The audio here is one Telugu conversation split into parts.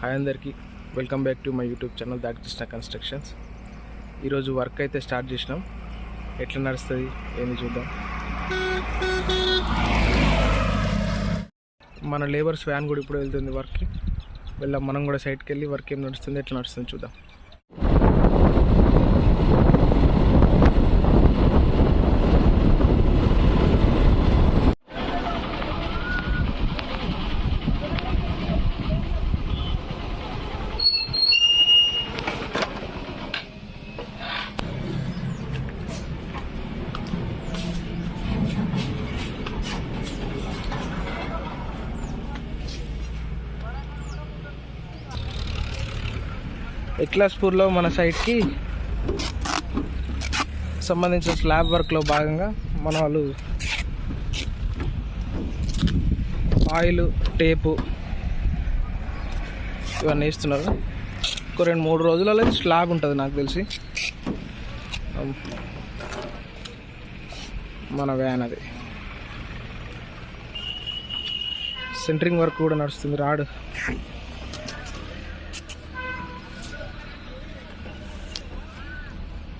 హాయ్ అందరికీ. Welcome back to my YouTube channel that Krishna constructions ఈరోజు వర్క్ అయితే స్టార్ట్ చేసినాం. ఎట్లా నడుస్తుంది? ఏంది చూద్దాం. మన లేబర్స్ వ్యాన్ కూడా ఇప్పుడు వెళ్తుంది వర్క్కి వెళ్ళాం మనం కూడా సైట్కి వెళ్ళి వర్క్ ఏం నడుస్తుంది ఎట్లా నడుస్తుంది చూద్దాం. ఎక్లాస్పూర్లో మన సైట్కి సంబంధించిన స్లాబ్ వర్క్లో భాగంగా మన వాళ్ళు ఆయిల్ టేపు ఇవన్నీ వేస్తున్నారు. ఒక రెండు మూడు రోజులలో స్లాబ్ ఉంటుంది నాకు తెలిసి. మన వ్యాన్ అది. సెంటరింగ్ వర్క్ కూడా నడుస్తుంది రాడు.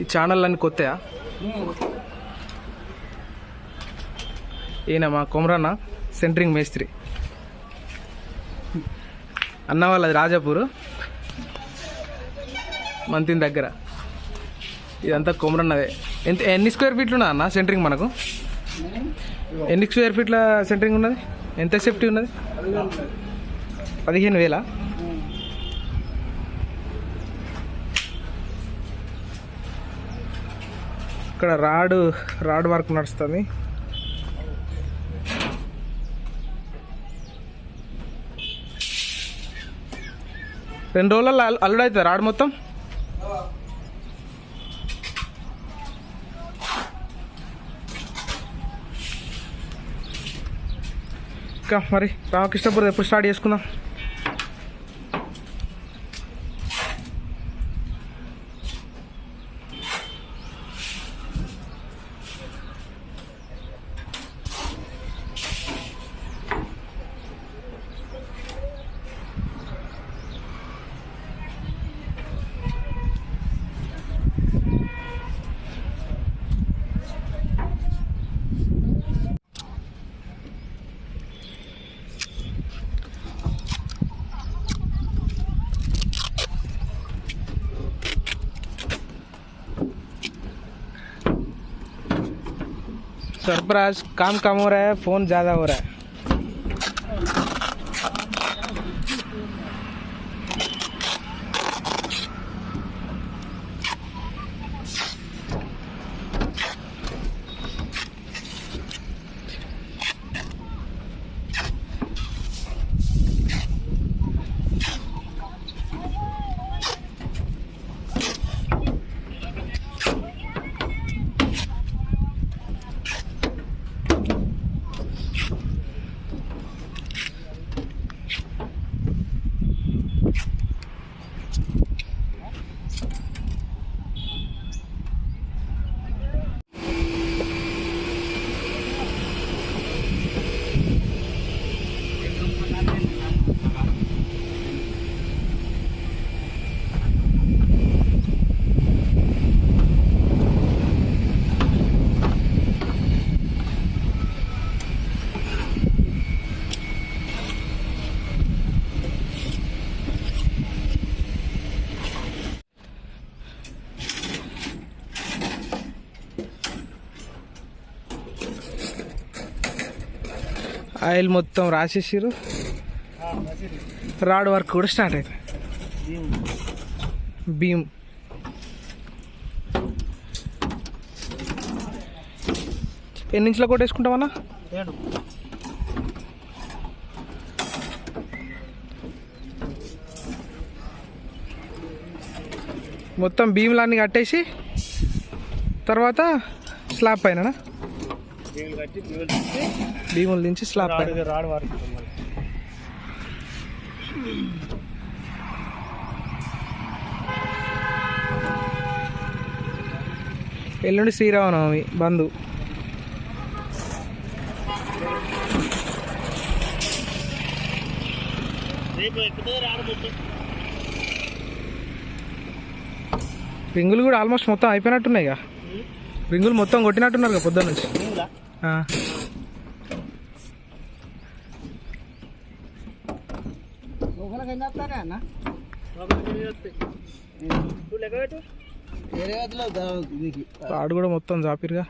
ఈ ఛానల్ అన్ని కొత్తయా? ఈయన మా కొమరన్న సెంటరింగ్ మేస్త్రి. అన్న వాళ్ళది రాజాపూర్. మంతిని దగ్గర. ఇదంతా కొమరన్నదే. ఎంత ఎన్ని స్క్వేర్ ఫీట్లు ఉన్నది అన్న సెంటరింగ్ మనకు? ఎన్ని స్క్వేర్ ఫీట్ల సెంటరింగ్ ఉన్నది? ఎంత సేఫ్టీ ఉన్నది? పదిహేను వేలా? ఇక్కడ రాడ్ రాడ్ వర్క్ నడుస్తుంది. రెండు రోజులలో అల్- అల్లుడు అవుతుంది రాడ్ మొత్తం? ఇంకా మరి రామకృష్ణపురం ఎప్పుడు స్టార్ట్ చేసుకుందాం? सरफराज काम कम हो रहा है फ़ोन ज़्यादा हो रहा है। ఆయిల్ మొత్తం రాసేసారు రాడ్ వర్క్ కూడా స్టార్ట్ అయింది భీమ్ ఎన్ని ఇంచులో కూడా వేసుకుంటామన్నా మొత్తం భీములన్నీ కట్టేసి తర్వాత స్లాబ్ పైన కట్టి భీములు దించి స్లాబ్ రాడు ఎల్లుండి శ్రీరామనవమి బంధు. రింగులు కూడా ఆల్మోస్ట్ మొత్తం అయిపోయినట్టున్నాయి ఇక రింగులు మొత్తం కొట్టినట్టున్నారు కదా పొద్దున్న నుంచి. ఆడు కూడా మొత్తం జాపిరుగా.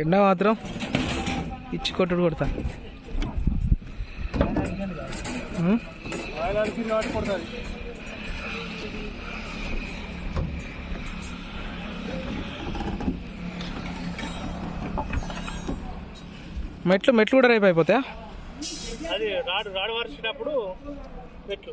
ఎండ మాత్రం ఇచ్చి కొట్టుడు కొడతా. ఆయన అడిగింది నాటి మెట్లు మెట్లు కూడా రేపు అయిపోతాయా? అది రాడు రాడు వార్చినప్పుడు మెట్లు.